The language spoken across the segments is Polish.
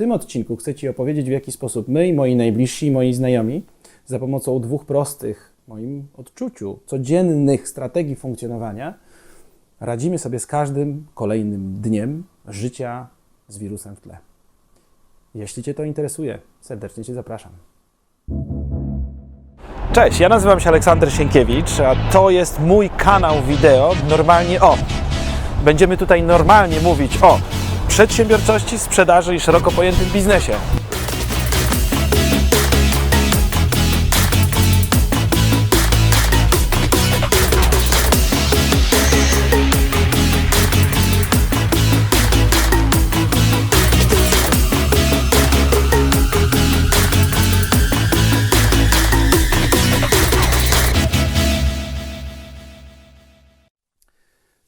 tym odcinku chcę Ci opowiedzieć, w jaki sposób my i moi najbliżsi, moi znajomi, za pomocą dwóch prostych, moim odczuciu, codziennych strategii funkcjonowania, radzimy sobie z każdym kolejnym dniem życia z wirusem w tle. Jeśli Cię to interesuje, serdecznie Cię zapraszam. Cześć, ja nazywam się Aleksander Sienkiewicz, a to jest mój kanał wideo Normalnie O. Będziemy tutaj normalnie mówić o przedsiębiorczości, sprzedaży i szeroko pojętym biznesie.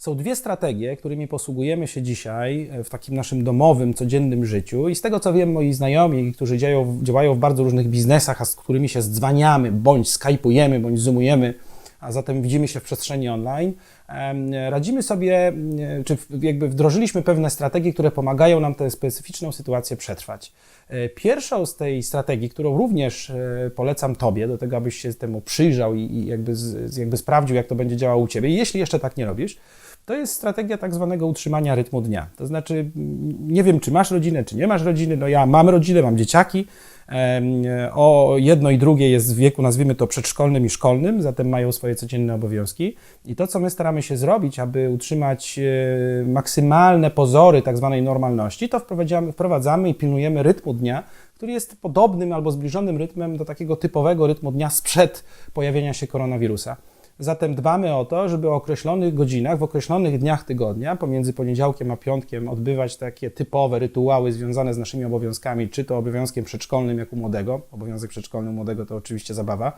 Są dwie strategie, którymi posługujemy się dzisiaj w takim naszym domowym, codziennym życiu. I z tego co wiem, moi znajomi, którzy działają, działają w bardzo różnych biznesach, a z którymi się zdzwaniamy, bądź skypujemy, bądź zoomujemy, a zatem widzimy się w przestrzeni online, radzimy sobie, em, czy jakby wdrożyliśmy pewne strategie, które pomagają nam tę specyficzną sytuację przetrwać. E, Pierwszą z tej strategii, którą również e, polecam Tobie, do tego, abyś się temu przyjrzał i, jakby, jakby sprawdził, jak to będzie działało u Ciebie, jeśli jeszcze tak nie robisz, to jest strategia tak zwanego utrzymania rytmu dnia. To znaczy, mm, nie wiem, czy masz rodzinę, czy nie masz rodziny. No ja mam rodzinę, mam dzieciaki. O jedno i drugie jest w wieku, nazwijmy to przedszkolnym i szkolnym, zatem mają swoje codzienne obowiązki. I to, co my staramy się zrobić, aby utrzymać e, maksymalne pozory tak zwanej normalności, to wprowadzamy i pilnujemy rytmu dnia, który jest podobnym albo zbliżonym rytmem do takiego typowego rytmu dnia sprzed pojawienia się koronawirusa. Zatem dbamy o to, żeby o określonych godzinach, w określonych dniach tygodnia, pomiędzy poniedziałkiem a piątkiem, odbywać takie typowe rytuały związane z naszymi obowiązkami, czy to obowiązkiem przedszkolnym, jak u młodego. Obowiązek przedszkolny u młodego to oczywiście zabawa.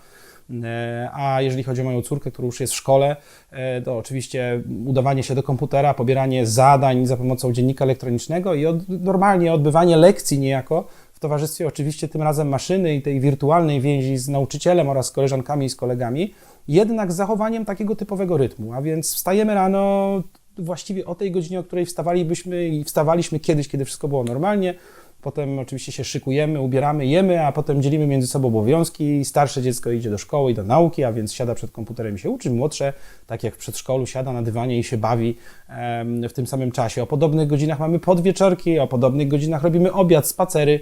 E, A jeżeli chodzi o moją córkę, która już jest w szkole, e, to oczywiście udawanie się do komputera, pobieranie zadań za pomocą dziennika elektronicznego i od, normalnie odbywanie lekcji niejako w towarzystwie oczywiście tym razem maszyny i tej wirtualnej więzi z nauczycielem oraz z koleżankami i z kolegami, jednak z zachowaniem takiego typowego rytmu. A więc wstajemy rano właściwie o tej godzinie, o której wstawalibyśmy i wstawaliśmy kiedyś, kiedy wszystko było normalnie. Potem oczywiście się szykujemy, ubieramy, jemy, a potem dzielimy między sobą obowiązki. Starsze dziecko idzie do szkoły i do nauki, a więc siada przed komputerem i się uczy. Młodsze, tak jak w przedszkolu, siada na dywanie i się bawi w tym samym czasie. O podobnych godzinach mamy podwieczorki, o podobnych godzinach robimy obiad, spacery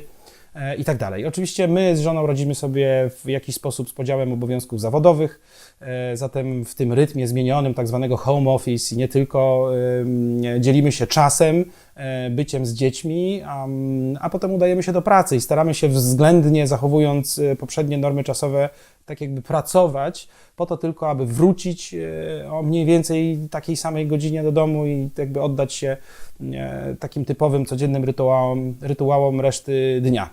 i tak dalej. Oczywiście my z żoną radzimy sobie w jakiś sposób z podziałem obowiązków zawodowych, e, zatem w tym rytmie zmienionym tak zwanego home office nie tylko dzielimy się czasem, e, byciem z dziećmi, a, a potem udajemy się do pracy i staramy się względnie, zachowując e, poprzednie normy czasowe, tak jakby pracować po to tylko, aby wrócić e, o mniej więcej takiej samej godzinie do domu i jakby oddać się e, takim typowym, codziennym rytuałom, rytuałom reszty dnia.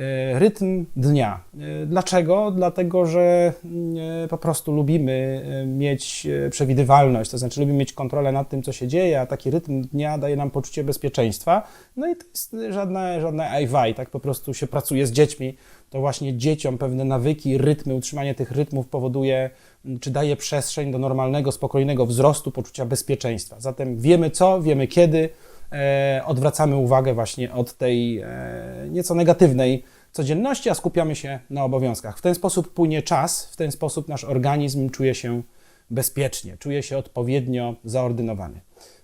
E, Rytm dnia. E, Dlaczego? Dlatego, że mm, e, po prostu lubimy mieć przewidywalność, to znaczy lubimy mieć kontrolę nad tym, co się dzieje, a taki rytm dnia daje nam poczucie bezpieczeństwa. No i to jest żadne, żadne ajwaj, tak po prostu się pracuje z dziećmi. To właśnie dzieciom pewne nawyki, rytmy, utrzymanie tych rytmów powoduje, m, czy daje przestrzeń do normalnego, spokojnego wzrostu poczucia bezpieczeństwa. Zatem wiemy co, wiemy kiedy, odwracamy uwagę właśnie od tej e, nieco negatywnej codzienności, a skupiamy się na obowiązkach. W ten sposób płynie czas, w ten sposób nasz organizm czuje się bezpiecznie, czuje się odpowiednio zaordynowany.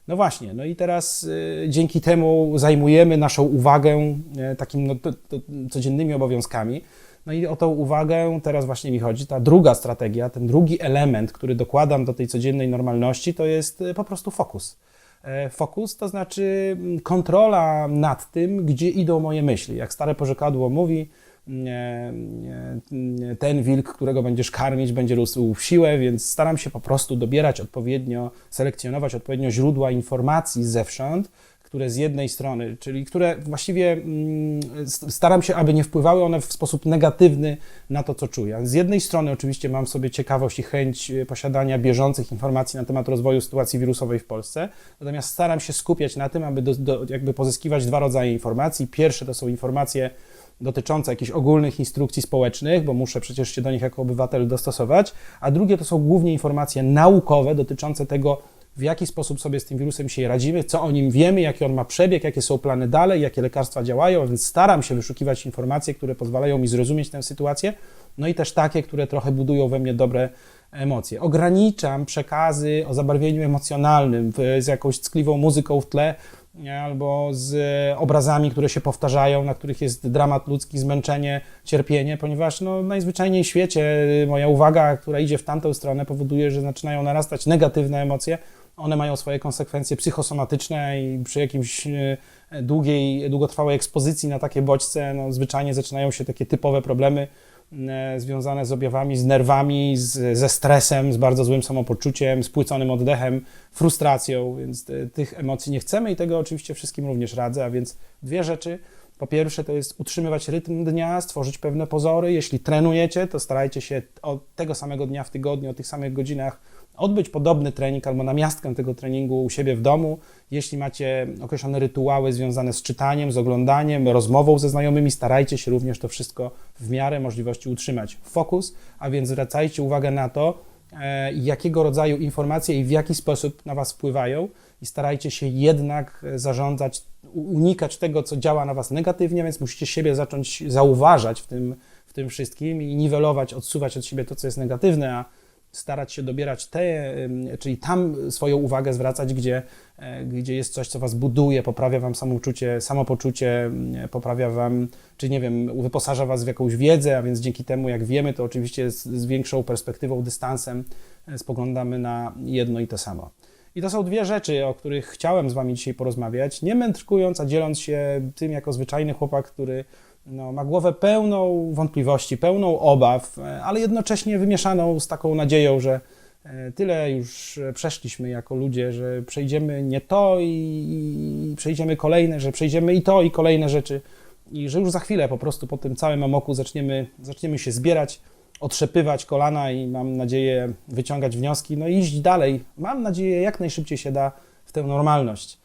No właśnie, no i teraz y, dzięki temu zajmujemy naszą uwagę takim no, to, to, codziennymi obowiązkami. No i o tą uwagę teraz właśnie mi chodzi. Ta druga strategia, ten drugi element, który dokładam do tej codziennej normalności, to jest po prostu fokus. E, Fokus to znaczy mm, kontrola nad tym, gdzie idą moje myśli. Jak stare porzekadło mówi, nie, nie, nie, ten wilk, którego będziesz karmić, będzie rósł w siłę, więc staram się po prostu dobierać odpowiednio, selekcjonować odpowiednio źródła informacji zewsząd, które z jednej strony, czyli które właściwie mm, staram się, aby nie wpływały one w sposób negatywny na to, co czuję. Z jednej strony oczywiście mam w sobie ciekawość i chęć e, posiadania bieżących informacji na temat rozwoju sytuacji wirusowej w Polsce, natomiast staram się skupiać na tym, aby do, do, jakby pozyskiwać dwa rodzaje informacji. Pierwsze to są informacje dotyczące jakichś ogólnych instrukcji społecznych, bo muszę przecież się do nich jako obywatel dostosować, a drugie to są głównie informacje naukowe dotyczące tego, w jaki sposób sobie z tym wirusem dzisiaj radzimy, co o nim wiemy, jaki on ma przebieg, jakie są plany dalej, jakie lekarstwa działają, więc staram się wyszukiwać informacje, które pozwalają mi zrozumieć tę sytuację, no i też takie, które trochę budują we mnie dobre emocje. Ograniczam przekazy o zabarwieniu emocjonalnym z jakąś ckliwą muzyką w tle, albo z obrazami, które się powtarzają, na których jest dramat ludzki, zmęczenie, cierpienie, ponieważ no, najzwyczajniej w świecie moja uwaga, która idzie w tamtą stronę, powoduje, że zaczynają narastać negatywne emocje. One mają swoje konsekwencje psychosomatyczne i przy jakimś e, długiej, długotrwałej ekspozycji na takie bodźce, no, zwyczajnie zaczynają się takie typowe problemy e, związane z objawami, z nerwami, z, ze stresem, z bardzo złym samopoczuciem, spłyconym oddechem, frustracją, więc te, tych emocji nie chcemy i tego oczywiście wszystkim również radzę, a więc dwie rzeczy. Po pierwsze to jest utrzymywać rytm dnia, stworzyć pewne pozory. Jeśli trenujecie, to starajcie się od tego samego dnia w tygodniu, o tych samych godzinach odbyć podobny trening albo namiastkę tego treningu u siebie w domu. Jeśli macie określone rytuały związane z czytaniem, z oglądaniem, rozmową ze znajomymi, starajcie się również to wszystko w miarę możliwości utrzymać. Fokus, a więc zwracajcie uwagę na to, e, jakiego rodzaju informacje i w jaki sposób na Was wpływają i starajcie się jednak zarządzać, unikać tego, co działa na Was negatywnie, więc musicie siebie zacząć zauważać w tym, w tym wszystkim i niwelować, odsuwać od siebie to, co jest negatywne, a starać się dobierać te, czyli tam swoją uwagę zwracać, gdzie, e, gdzie jest coś, co was buduje, poprawia wam samopoczucie, samopoczucie, poprawia wam, czy nie wiem, wyposaża was w jakąś wiedzę, a więc dzięki temu, jak wiemy, to oczywiście z, z większą perspektywą, dystansem e, spoglądamy na jedno i to samo. I to są dwie rzeczy, o których chciałem z wami dzisiaj porozmawiać, nie mędrkując, a dzieląc się tym jako zwyczajny chłopak, który no, ma głowę pełną wątpliwości, pełną obaw, e, ale jednocześnie wymieszaną z taką nadzieją, że e, tyle już e, przeszliśmy jako ludzie, że przejdziemy nie to i, i przejdziemy kolejne, że przejdziemy i to i kolejne rzeczy. I że już za chwilę po prostu po tym całym amoku zaczniemy, zaczniemy się zbierać, otrzepywać kolana i mam nadzieję wyciągać wnioski, no i iść dalej. Mam nadzieję jak najszybciej się da w tę normalność.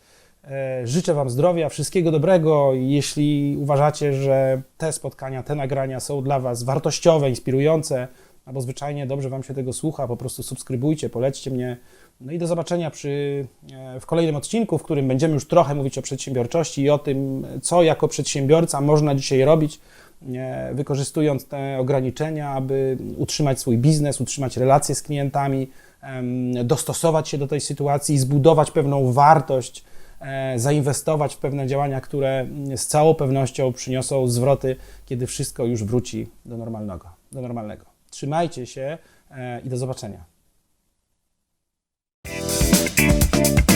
E, Życzę Wam zdrowia, wszystkiego dobrego. Jeśli uważacie, że te spotkania, te nagrania są dla Was wartościowe, inspirujące, albo zwyczajnie dobrze Wam się tego słucha, po prostu subskrybujcie, polećcie mnie. No i do zobaczenia przy, e, w kolejnym odcinku, w którym będziemy już trochę mówić o przedsiębiorczości i o tym, co jako przedsiębiorca można dzisiaj robić, e, wykorzystując te ograniczenia, aby utrzymać swój biznes, utrzymać relacje z klientami, dostosować się do tej sytuacji, zbudować pewną wartość, e, zainwestować w pewne działania, które z całą pewnością przyniosą zwroty, kiedy wszystko już wróci do normalnego. Do normalnego. Trzymajcie się i do zobaczenia. Bye.